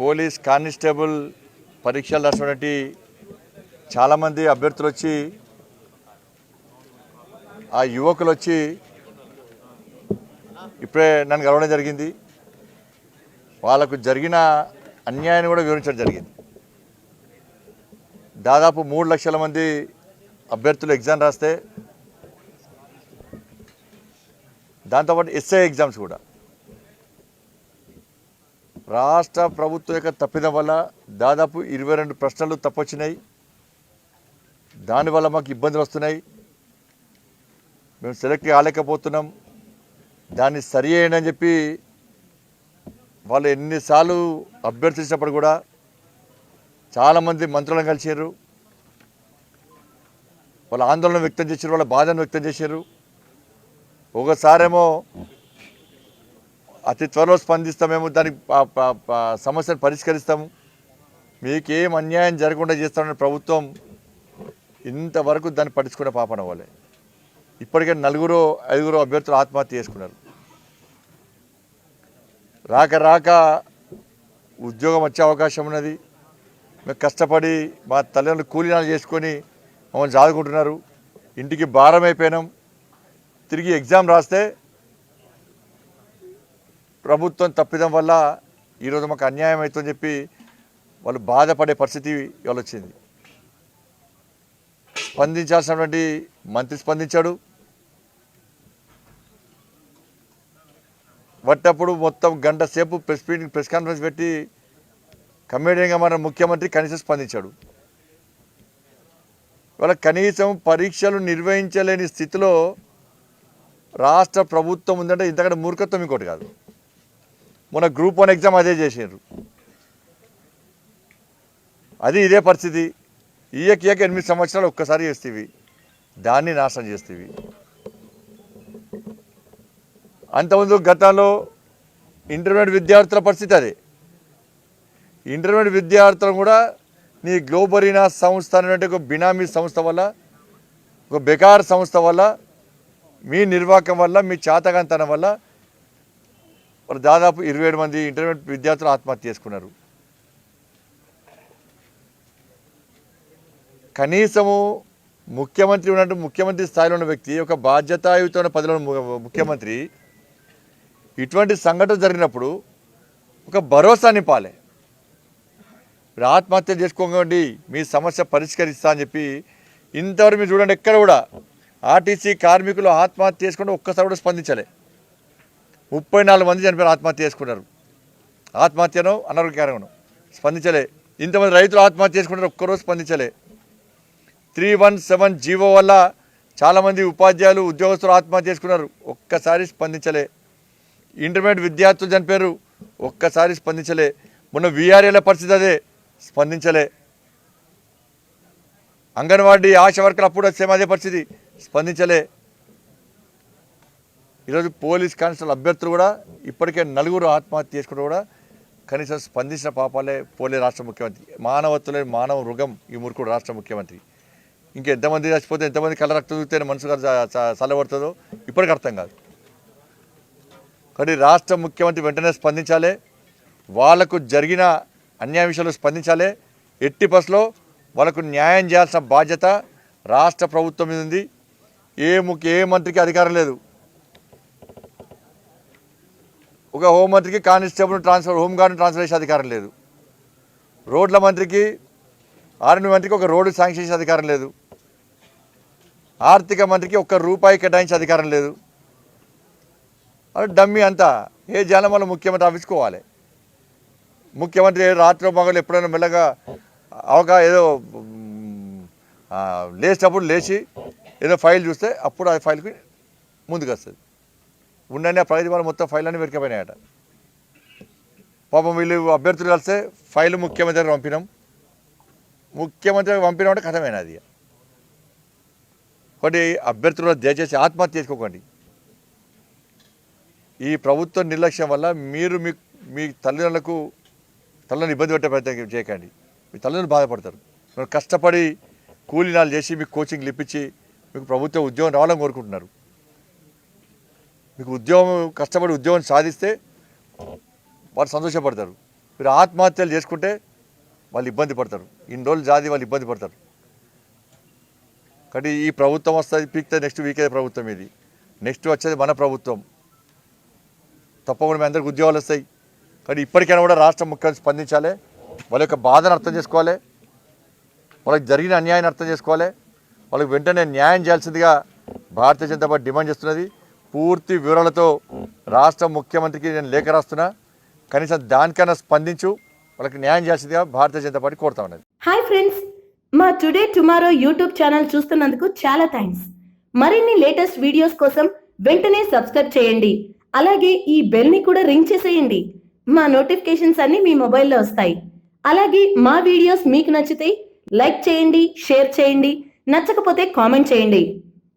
Police constable పరీక్షలు రాసినటువంటి చాలామంది అభ్యర్థులు వచ్చి ఆ యువకులు వచ్చి ఇప్పుడే నన్ను కలవడం జరిగింది. వాళ్ళకు జరిగిన అన్యాయాన్ని కూడా వివరించడం జరిగింది. దాదాపు మూడు లక్షల మంది అభ్యర్థులు ఎగ్జామ్ రాస్తే దాంతోపాటు ఎస్ఐ ఎగ్జామ్స్ కూడా. రాష్ట్ర ప్రభుత్వం యొక్క తప్పిదం వల్ల దాదాపు ఇరవై రెండు ప్రశ్నలు తప్పొచ్చినాయి. దానివల్ల మాకు ఇబ్బందులు వస్తున్నాయి. మేము సెలెక్ట్ కాలేకపోతున్నాం. దాన్ని సరి చేయండి అని చెప్పి వాళ్ళు ఎన్నిసార్లు అభ్యర్థించినప్పుడు కూడా చాలామంది మంత్రులను కలిసారు వాళ్ళ ఆందోళన వ్యక్తం చేశారు వాళ్ళ బాధను వ్యక్తం చేశారు. ఒకసారేమో అతి త్వరలో స్పందిస్తామేమో దానికి సమస్యను పరిష్కరిస్తాము. మీకేం అన్యాయం జరగకుండా చేస్తామని ప్రభుత్వం ఇంతవరకు దాన్ని పట్టించుకునే పాపన వాళ్ళే. ఇప్పటికే నలుగురు ఐదుగురు అభ్యర్థులు ఆత్మహత్య చేసుకున్నారు. రాక రాక ఉద్యోగం వచ్చే అవకాశం ఉన్నది. మేము కష్టపడి మా తల్లిదండ్రులు కూలీనాలు చేసుకొని మమ్మల్ని చదువుకుంటున్నారు ఇంటికి భారం అయిపోయినాం. తిరిగి ఎగ్జామ్ రాస్తే ప్రభుత్వం తప్పిదం వల్ల ఈరోజు మాకు అన్యాయం అవుతుందని చెప్పి వాళ్ళు బాధపడే పరిస్థితి ఇవాళ వచ్చింది. స్పందించాల్సినటువంటి మంత్రి స్పందించాడు. వట్టప్పుడు మొత్తం గంట సేపు ప్రెస్ మీటింగ్ ప్రెస్ కాన్ఫరెన్స్ పెట్టి కమేడియన్గా మన ముఖ్యమంత్రి కనీసం స్పందించాడు. ఇవాళ కనీసం పరీక్షలు నిర్వహించలేని స్థితిలో రాష్ట్ర ప్రభుత్వం ఉందంటే ఇంతకంటే మూర్ఖత్వం ఇంకోటి కాదు. మొన్న గ్రూప్ వన్ ఎగ్జామ్ అదే చేసారు అది ఇదే పరిస్థితి. ఈయక ఈయక ఎనిమిది సంవత్సరాలు ఒక్కసారి చేస్తేవి. దాన్ని నాశనం చేస్తేవి. అంతకుముందు గతంలో ఇంటర్మీడియట్ విద్యార్థుల పరిస్థితి అదే. ఇంటర్మీడియట్ విద్యార్థులు కూడా నీ గ్లోబరీనా సంస్థ అనేటువంటి ఒక బినామీ సంస్థ వల్ల ఒక బెకార్ సంస్థ వల్ల మీ నిర్వాహకం వల్ల మీ చేతగాంతనం వల్ల మరి దాదాపు ఇరవై ఏడు మంది ఇంటర్మీడియట్ విద్యార్థులు ఆత్మహత్య చేసుకున్నారు. కనీసము ముఖ్యమంత్రి ఉన్నట్టు ముఖ్యమంత్రి స్థాయిలో ఉన్న వ్యక్తి ఒక బాధ్యతాయుతమైన పదిలో ముఖ్యమంత్రి ఇటువంటి సంఘటన జరిగినప్పుడు ఒక భరోసా నింపాలి. మీరు ఆత్మహత్య చేసుకోకండి మీ సమస్య పరిష్కరిస్తా అని చెప్పి ఇంతవరకు మీరు చూడండి ఎక్కడ కూడా ఆర్టీసీ కార్మికులు ఆత్మహత్య చేసుకుంటే ఒక్కసారి కూడా స్పందించలే. ముప్పై నాలుగు మంది చనిపోయారు ఆత్మహత్య చేసుకున్నారు. ఆత్మహత్యను అనారోగ్యకరంగాను స్పందించలే. ఇంతమంది రైతులు ఆత్మహత్య చేసుకుంటారు ఒక్కరోజు స్పందించలే. త్రీ వన్ సెవెన్ జీవో వల్ల చాలామంది ఉపాధ్యాయులు ఉద్యోగస్తులు ఆత్మహత్య చేసుకున్నారు ఒక్కసారి స్పందించలే. ఇంటర్మీడియట్ విద్యార్థులు చనిపోయారు ఒక్కసారి స్పందించలే. మొన్న వీఆర్ఏల పరిస్థితి అదే స్పందించలే. అంగన్వాడీ ఆశ వర్కర్లు అప్పుడు సేమ్ అదే పరిస్థితి స్పందించలే. ఈరోజు పోలీస్ కానిస్టేబుల్ అభ్యర్థులు కూడా ఇప్పటికే నలుగురు ఆత్మహత్య చేసుకుంటూ కూడా కనీసం స్పందించిన పాపాలే పోలే రాష్ట్ర ముఖ్యమంత్రి. మానవత్వలే మానవ మృగం ఈ మురుకుడు రాష్ట్ర ముఖ్యమంత్రి. ఇంకెంతమంది చచ్చిపోతే ఎంతమంది కళ్ళ రక్తం చూస్తేనే మనసు చల్లబడుతుందో ఇప్పటికి అర్థం కాదు. కానీ రాష్ట్ర ముఖ్యమంత్రి వెంటనే స్పందించాలి వాళ్ళకు జరిగిన అన్యాయ విషయాలు స్పందించాలి ఎట్టి బస్లో వాళ్ళకు న్యాయం చేయాల్సిన బాధ్యత రాష్ట్ర ప్రభుత్వం మీద ఉంది. ఏ ముఖ్య ఏ మంత్రికి అధికారం లేదు. ఒక హోంమంత్రికి కానిస్టేబుల్ ట్రాన్స్ఫర్ హోంగార్డ్ని ట్రాన్స్ఫర్ చేసే అధికారం లేదు. రోడ్ల మంత్రికి ఆర్మీ మంత్రికి ఒక రోడ్డు శాంక్షన్ చేసే అధికారం లేదు. ఆర్థిక మంత్రికి ఒక్క రూపాయి కేటాయించే అధికారం లేదు. డమ్మీ డమ్మి అంతా ఏ జనం వల్ల ముఖ్యమంత్రి ఆఫీస్కోవాలి ముఖ్యమంత్రి రాత్రి మగలు ఎప్పుడైనా మెల్లగా అవగా ఏదో లేచినప్పుడు లేచి ఏదో ఫైల్ చూస్తే అప్పుడు ఆ ఫైల్కి ముందుకు వస్తుంది. ఉండని ఆ ప్రగతి భవన్ మొత్తం ఫైల్ అన్ని వెరికపోయినాయట పాపం వీళ్ళు అభ్యర్థులు కలిస్తే ఫైల్ ముఖ్యమంత్రికి పంపినాం. ముఖ్యమంత్రికి పంపినామంటే కథమైన అది? ఒకటి అభ్యర్థులు దయచేసి ఆత్మహత్య చేసుకోకండి. ఈ ప్రభుత్వ నిర్లక్ష్యం వల్ల మీరు మీ మీ తల్లిదండ్రులకు తల్లిని ఇబ్బంది పెట్టే ప్రయత్నం చేయకండి. మీ తల్లిదండ్రులు బాధపడతారు. మీరు కష్టపడి కూలీనాలు చేసి మీకు కోచింగ్లు ఇప్పించి మీకు ప్రభుత్వ ఉద్యోగం రావాలని కోరుకుంటున్నారు. మీకు ఉద్యోగం కష్టపడి ఉద్యోగం సాధిస్తే వారు సంతోషపడతారు. మీరు ఆత్మహత్యలు చేసుకుంటే వాళ్ళు ఇబ్బంది పడతారు. ఇన్ని రోజులు జాతి వాళ్ళు ఇబ్బంది పడతారు. కాబట్టి ఈ ప్రభుత్వం వస్తుంది పీక్తే నెక్స్ట్ వీకే ప్రభుత్వం ఇది. నెక్స్ట్ వచ్చేది మన ప్రభుత్వం. తప్పకుండా మీ అందరికి ఉద్యోగాలు వస్తాయి. కానీ ఇప్పటికైనా కూడా రాష్ట్ర ముఖ్యమంత్రి స్పందించాలి. వాళ్ళ యొక్క బాధను అర్థం చేసుకోవాలి. వాళ్ళకి జరిగిన అన్యాయాన్ని అర్థం చేసుకోవాలి. వాళ్ళకి వెంటనే న్యాయం చేయాల్సిందిగా భారతీయ జనతా పార్టీ డిమాండ్ చేస్తున్నది. పూర్తి వివరాలతో రాష్ట్ర ముఖ్యమంత్రికి నేను లేఖ రాస్తున్నా. కనీసం దానికన్నా స్పందించు. వాళ్ళకి న్యాయం చేయాల్సిందిగా భారతీయ జనతా పార్టీ కోరుతా ఉన్నది. Hi friends. మా టుడే టుమారో యూట్యూబ్ ఛానల్ చూస్తున్నందుకు చాలా థ్యాంక్స్ మరిన్ని లేటెస్ట్ వీడియోస్ కోసం వెంటనే సబ్స్క్రైబ్ చేయండి. అలాగే ఈ బెల్ని కూడా రింగ్ చేసేయండి. మా నోటిఫికేషన్స్ అన్ని మీ మొబైల్లో వస్తాయి. అలాగే మా వీడియోస్ మీకు నచ్చితే లైక్ చేయండి షేర్ చేయండి. నచ్చకపోతే కామెంట్ చేయండి.